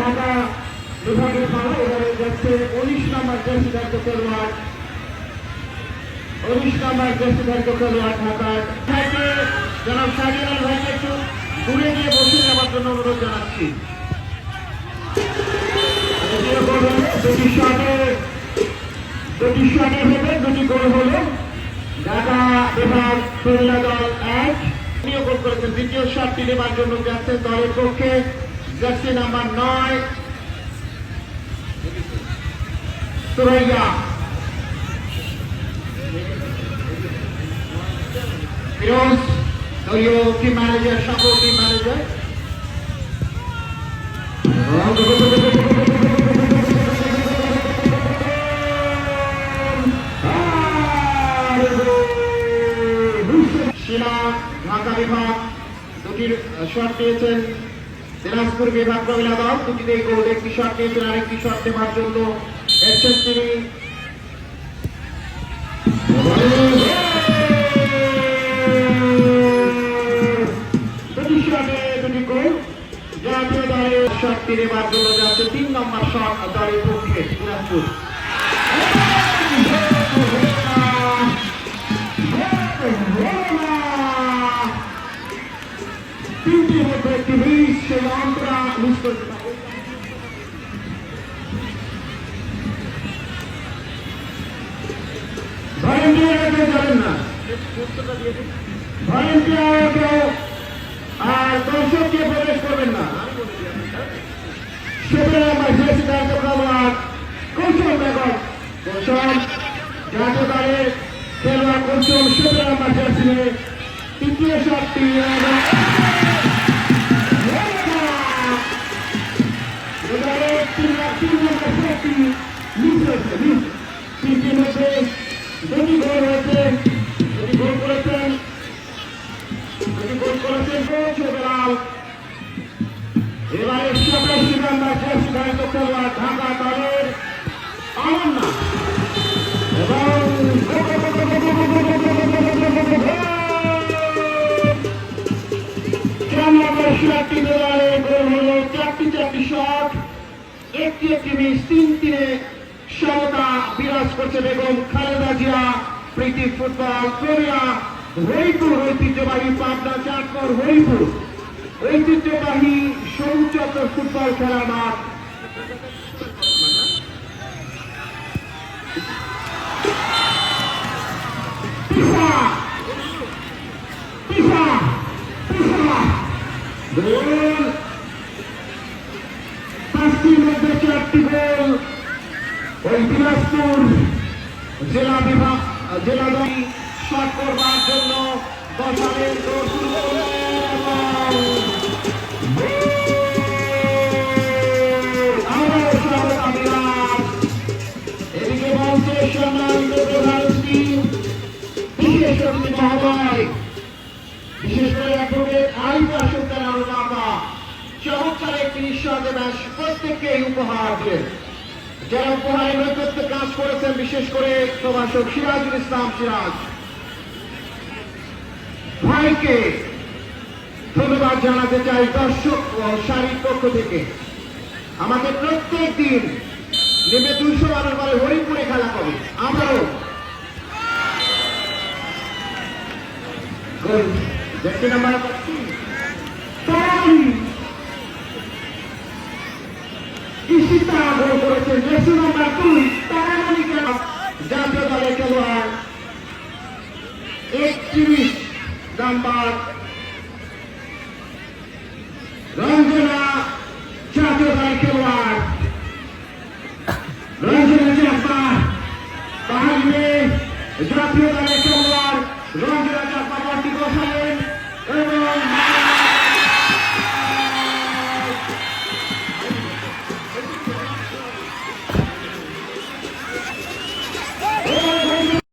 ঢাকা বিভাগের ভালো এবারে যাচ্ছে উনিশ নম্বর জার্সি ধার্য খেলোয়াড় উনিশ নম্বর জার্সি ধার্য খেলোয়াড় ঢাকার ভাইকে জনাব সাজিয়াল ভাইকে একটু দূরে গিয়ে বসে যাওয়ার জন্য অনুরোধ জানাচ্ছি দুটি শটে দুটি গোল হলো ঢাকা বিভাগ খুলনা দল এক গোল করেছেন দ্বিতীয় শটটি নেবার জন্য যাচ্ছেন দলের পক্ষে জার্সি নাম্বার নয় সুরাইয়া ফিরোজ দলীয় টিম ম্যানেজার সকল টিম ম্যানেজার ঢাকা বিভাগ দুটির শট নিয়েছেন দিনাজপুর বিভাগ মহিলা দল। দুটিতেই গোল একটি শট নিয়েছেন আরেকটি শট নেবার জন্য এসেছেন তিনি শটে জন্য যাচ্ছে তিন নম্বর শট দলের পক্ষে দিনাজপুর। সেই অন্তরা মিস করতে পারে ভলেন্টিয়ার কেউ যাবেন না ভলেন্টিয়ার কেউ আর দর্শককে প্রবেশ করবেন না সেটা আমার শেষ কার্যক্রম আর কৌশল বেগম কৌশল জাতীয় দলের খেলোয়াড় কৌশল আমার জার্সি তৃতীয় শটটি শটটি মিস হয়েছে মিস তিনটির মধ্যে দুটি গোল হয়েছে দুটি গোল করেছেন দুটি গোল করেছেন বেলাল এবারে সবাই সিকান্দার জার্সি ধারিত খেলোয়াড় ঢাকা দলের এবং দেওয়ালে গোল হলো চারটি চারটি শট। একটি একটি মিস তিন তিনে সমতা বিরাজ করছে বেগম খালেদা জিয়া, প্রীতি ফুটবল কোরিয়া হরিপুর ঐতিহ্যবাহী পাবনা চাঁদপুর হরিপুর ঐতিহ্যবাহী সৌচত ফুটবল খেলার মাঠ। পিসা চারটি গোল ওই দিনাজপুর জেলা বিভাগ, জেলা দল শট করবার জন্য বসালেন গোল শুরু বিশেষ অতিথি মহোদয়। বিশেষ করে বাবা চমৎকার একটি নিঃস্বাদে ম্যাচ প্রত্যেককেই উপহার দিলেন। যারা উপহারের নেতৃত্বে কাজ করেছেন, বিশেষ করে প্রভাষক সিরাজুল ইসলাম সিরাজ। ভাইকে ধন্যবাদ জানাতে চাই দর্শক ও শারীর পক্ষ থেকে। আমাদের প্রত্যেক দিন নেমে দুইশো মানুষ বলে হরিপুরে খেলা করে আমরাও গোল। দেখতে ইশিতা গোল করেছেন জেসি নাম্বার দুই তারামানি জাতীয় দলের খেলোয়াড় একত্রিশ নাম্বার রঞ্জনা জাতীয় দলের খেলোয়াড় রঞ্জনা চাপা বাহিরে জাতীয় দলের খেলোয়াড় রঞ্জনা